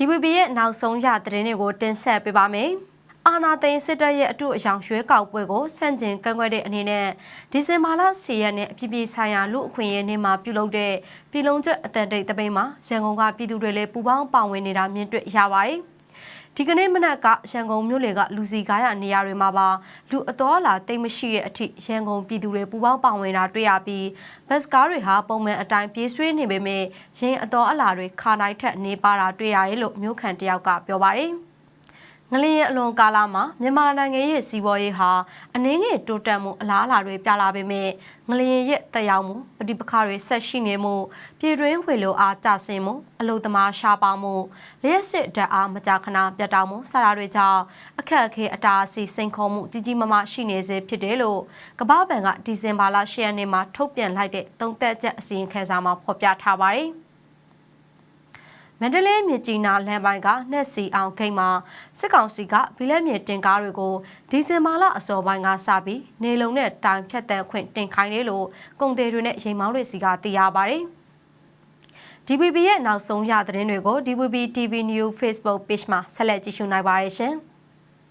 DVB ရဲ့နောက်ဆုံးရသတင်းတွေကိုတင်ဆက်ပေးပါမယ်။အာနာသိန်းစစ်တပ်ရဲ့အတူအယောင်ရွှဲကောက်ပွဲကိုဆန့်ကျင်ကန့်ကွက်တဲ့အနေနဲ့ဒီဇင်ဘာလ10ရက်နေ့အပြည်ပြည်ဆိုင်ရာလူအခွင့်အရေးနေ့မှာပြုလုပ်တဲ့ပြည်လုံးကျွတ်အတန်တိတ်တပိတ်မှာရန်ကုန်ကပြည်သူတွေလည်းပူးပေါင်းပါဝင်နေတာမြင်တွေ့ရပါတယ်။ ဒီကနေ့မနက်ကရန်ကုန်မြို့လေကလူစီကားရနေရာတွေမှာပါလူအတော်လာတိတ်မရှိတဲ့အထိရန်ကုန်ပြည်သူတွေပူးပေါင်းပါဝင်တာတွေ့ရပြီးဘတ်စကားတွေဟာပုံမှန်အတိုင်းပြေးဆွေးနေပေမဲ့ရင်အတော်အလာတွေခါနိုင်ထက်နေပါတာတွေ့ရတယ်လို့မြို့ခံတယောက်ကပြောပါတယ်။ ငလျင်အလွန်ကာလမှာမြန်မာနိုင်ငံရဲ့စီးပွားရေးဟာအနည်းငယ်တိုးတက်မှုအလားအလာတွေပြလာပေမဲ့ငလျင်ရဲ့တက်ရောက်မှုပဋိပက္ခတွေဆက်ရှိနေမှုပြည်တွင်းဝေလိုအားကျဆင်းမှုအလုသမားရှားပါမှုလျှက်စစ်ဓာတ်အားမကြာခဏပြတ်တောက်မှုစတာတွေကြောင့်အခက်အခဲအတားအဆီးစိန်ခေါ်မှုကြီးကြီးမားမားရှိနေစေဖြစ်တယ်လို့ကမ္ဘာ့ဘဏ်ကဒီဇင်ဘာလ10ရက်နေ့မှာထုတ်ပြန်လိုက်တဲ့သုံးသက်ချက်အစီရင်ခံစာမှာဖော်ပြထားပါတယ်။ မန္တလေးမြကြီးနားလမ်းပိုင်းကနှက်စီအောင်ဂိတ်မှာစစ်ကောင်စီကဘီလက်မြေတင်ကားတွေကိုဒီဇင်ဘာလအစောပိုင်းကစပြီးနေလုံနဲ့တိုင်ဖြတ်တန်းခွင့်တင်ခိုင်းတယ်လို့ကုန်သည်တွေနဲ့ရိမ်မောင်းတွေစီကသိရပါတယ်။ DVB ရဲ့နောက်ဆုံးရသတင်းတွေကို DVB TV News Facebook Page မှာဆက်လက်ကြည့်ရှုနိုင်ပါတယ်ရှင်။